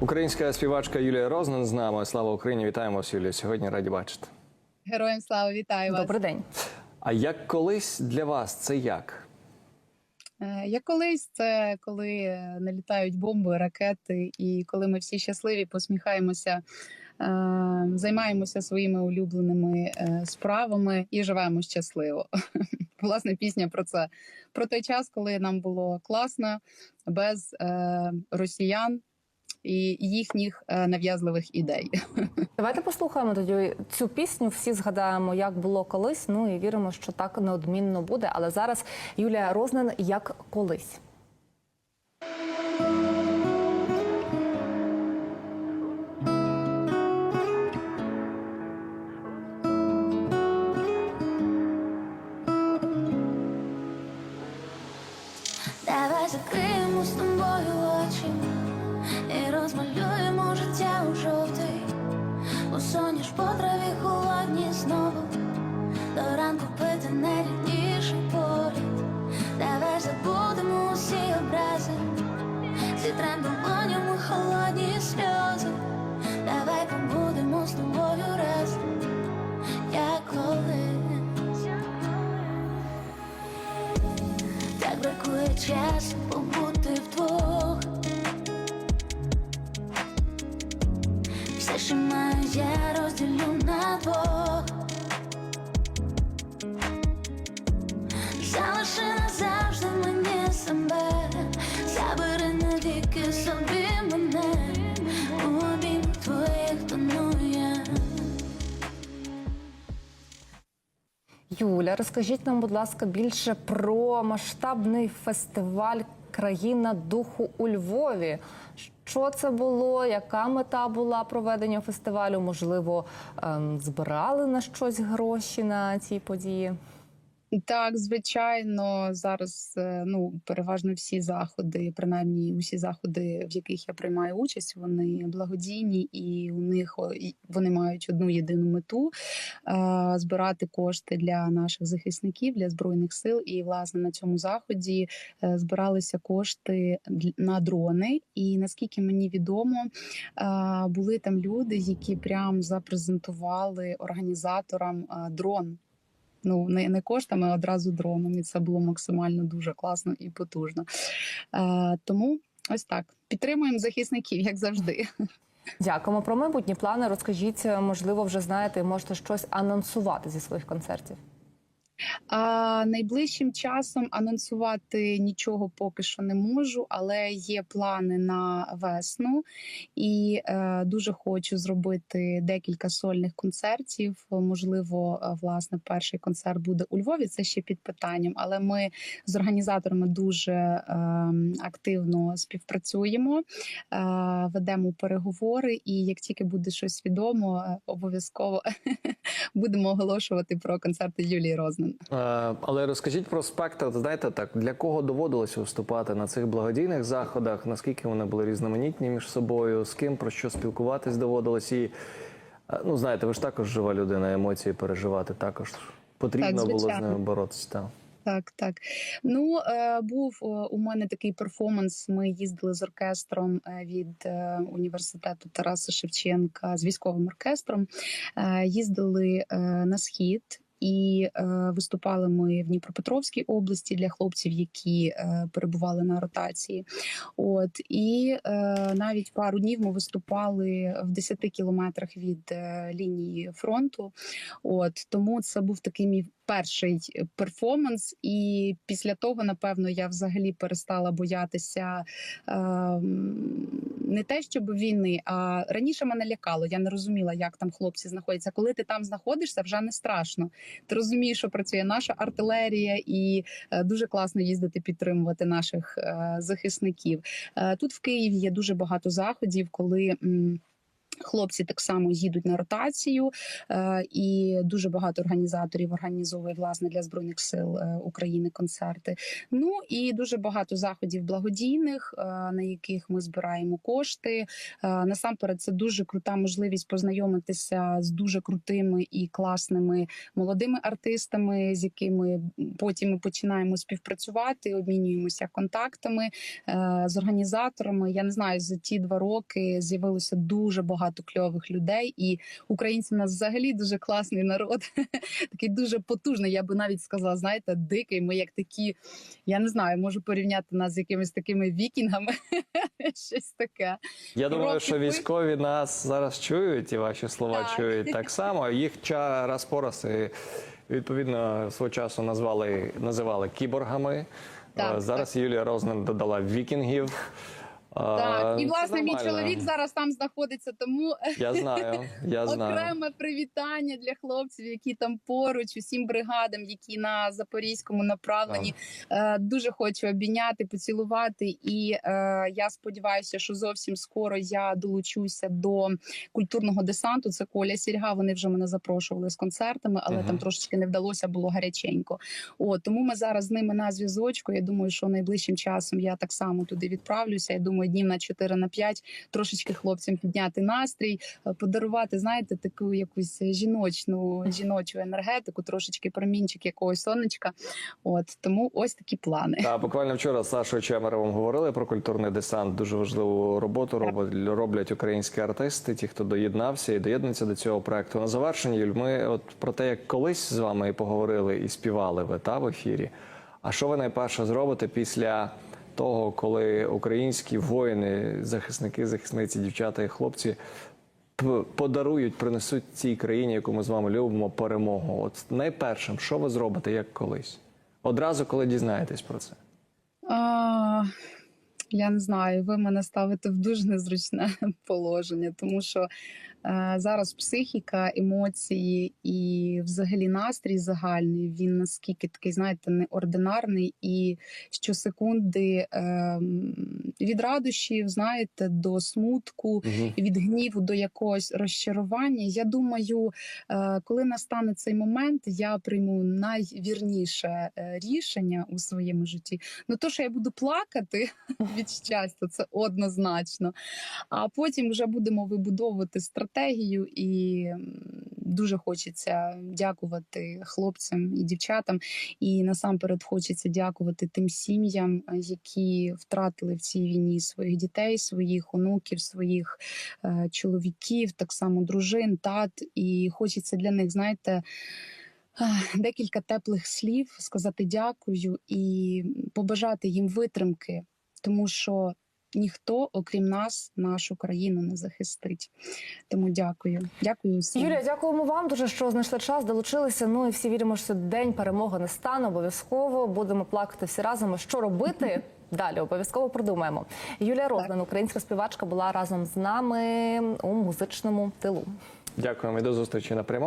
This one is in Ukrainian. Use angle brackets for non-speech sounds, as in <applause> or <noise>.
Українська співачка Юлія Рознан з нами. Слава Україні! Вітаємо вас, Юлія. Сьогодні раді бачити. Героям слава вітаю вас. Добрий день. А як колись для вас це як? Е, Як колись це коли налітають бомби, ракети, і коли ми всі щасливі, посміхаємося, е, займаємося своїми улюбленими е, справами і живемо щасливо. <laughs> Власне, пісня про це про той час, коли нам було класно без росіян і їхніх е, нав'язливих ідей. <laughs> Давайте послухаємо тоді цю пісню. Всі згадаємо, як було колись. Ну і віримо, що так неодмінно буде. Але зараз Юлія Рознен як колись. Маю, я розділю на двох. Залиши мені себе, забери навіки собі мене, у обіймах твоїх тону. Юля, розкажіть нам, будь ласка, більше про масштабний фестиваль Країна духу у Львові. Що це було? Яка мета була проведення фестивалю? Можливо, ем, збирали на щось гроші на цій події? Так, звичайно, зараз е, ну переважно всі заходи, принаймні усі заходи, в яких я приймаю участь, вони благодійні, і у них вони мають одну єдину мету е, збирати кошти для наших захисників, для збройних сил. І власне на цьому заході е, збиралися кошти на дрони. І наскільки мені відомо, були там люди, які прям запрезентували організаторам дрон. Ну, не, не коштами, а одразу дроном. І це було максимально дуже класно і потужно. Е, тому ось так. Підтримуємо захисників, як завжди. Дякуємо про майбутні плани. Розкажіть, можливо, вже знаєте, можете щось анонсувати зі своїх концертів. А найближчим часом анонсувати нічого поки що не можу, але є плани на весну, і е, дуже хочу зробити декілька сольних концертів. Можливо, е, власне, перший концерт буде у Львові. Це ще під питанням, але ми з організаторами дуже е, активно співпрацюємо, е, ведемо переговори. І як тільки буде щось відомо, е, обов'язково <laughs> будемо оголошувати про концерти Юлії Рознан. Е, але розкажіть про спектр. Знаєте, так для кого доводилося виступати на цих благодійних заходах? Наскільки вони були різноманітні між собою? З ким про що спілкуватись доводилось? І е, ну знаєте, ви ж також жива людина, емоції переживати також потрібно Так, було з ними боротися. Так. Так, так. Ну е, був у мене такий перформанс. Ми їздили з оркестром від університету Тараса Шевченка з військовим оркестром. Їздили на схід. І е, виступали ми в Дніпропетровській області для хлопців, які е, перебували на ротації. От і е, навіть пару днів ми виступали в 10 кілометрах від е, лінії фронту. От тому це був такий мій перший перформанс, і після того, напевно, я взагалі перестала боятися е, не те, щоб війни, а раніше мене лякало. Я не розуміла, як там хлопці знаходяться. Коли ти там знаходишся, вже не страшно. Ти розумієш, що працює наша артилерія, і е, дуже класно їздити підтримувати наших е, захисників. Е, тут в Києві є дуже багато заходів, коли. Хлопці так само їдуть на ротацію, е, і дуже багато організаторів організовує власне для збройних сил е, України концерти. Ну і дуже багато заходів благодійних, е, на яких ми збираємо кошти. Насамперед, це дуже крута можливість познайомитися з дуже крутими і класними молодими артистами, з якими потім ми починаємо співпрацювати, обмінюємося контактами з організаторами. Я не знаю, за ті два роки з'явилося дуже багато кльових людей, і українці в нас взагалі дуже класний народ, <laughs> такий дуже потужний. Я би навіть сказала, знаєте, дикий. Ми як такі, я не знаю, можу порівняти нас з якимись такими вікінгами. <laughs> Щось таке. Я думаю, що військові нас зараз чують і ваші слова Так. чують так само. Їх ча- раз по раз і, відповідно свого часу назвали називали кіборгами. Так, Е, зараз Юлія Рознен додала вікінгів. Так, і власне мій чоловік зараз там знаходиться, тому Я знаю, <laughs> я знаю. окреме привітання для хлопців, які там поруч, усім бригадам, які на запорізькому направленні. Е, Дуже хочу обійняти, поцілувати. І е, я сподіваюся, що зовсім скоро я долучуся до культурного десанту. Це Коля Сільга. Вони вже мене запрошували з концертами, але Мгм. там трошечки не вдалося, було гаряченько. О, тому ми зараз з ними на зв'язочку. Я думаю, що найближчим часом я так само туди відправлюся. Я думаю, днів на 4 на 5 трошечки хлопцям підняти настрій, е, подарувати, знаєте, таку якусь жіночну жіночу енергетику, трошечки промінчик якогось сонечка. От тому ось такі плани. Та буквально вчора з Сашою Чемеровим говорили про культурний десант. Дуже важливу роботу роблять, роблять українські артисти, ті, хто доєднався і доєднується до цього проекту. На завершення, Юль, ми от про те, як колись з вами і поговорили і співали ви та в ефірі. А що ви найперше зробите після того, коли українські воїни, захисники, захисниці, дівчата і хлопці подарують, принесуть цій країні, яку ми з вами любимо, перемогу? От найпершим, що ви зробите, як колись? Одразу, коли дізнаєтесь про це. А, я не знаю, ви мене ставите в дуже незручне <laughs> положення, тому що зараз психіка, емоції і взагалі настрій загальний він наскільки такий, знаєте, неординарний, і щосекунди е, від радощів, знаєте, до смутку, Мгм. від гніву до якогось розчарування. Я думаю, е, коли настане цей момент, я прийму найвірніше е, рішення у своєму житті. Ну то, що я буду плакати <laughs> від щастя, це однозначно. А потім вже будемо вибудовувати стратегію, і дуже хочеться дякувати хлопцям і дівчатам. І насамперед хочеться дякувати тим сім'ям, е, які втратили в цій війні своїх дітей, своїх онуків, своїх е, чоловіків, так само дружин, тат. І хочеться для них, знаєте. Декілька теплих слів сказати дякую і побажати їм витримки, тому що ніхто, окрім нас, нашу країну не захистить. Тому дякую. Дякую всім. Юлія, дякуємо вам дуже, що знайшли час, долучилися. Ну і всі віримо, що день перемоги не стане. Обов'язково будемо плакати всі разом. А Що робити? <laughs> Далі обов'язково продумаємо. Юлія Розлин, українська співачка, була разом з нами у музичному тилу. Дякуємо і до зустрічі на прямому.